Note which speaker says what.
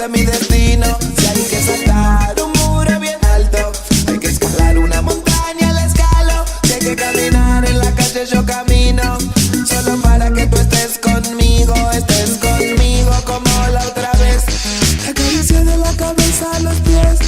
Speaker 1: ese es mi destino. Si hay que saltar un muro bien alto, hay que escalar una montaña, la escalo. Si hay que caminar en la calle, yo camino. Solo para que tú estés conmigo, estés conmigo como la otra vez. Acaricia de la cabeza a los pies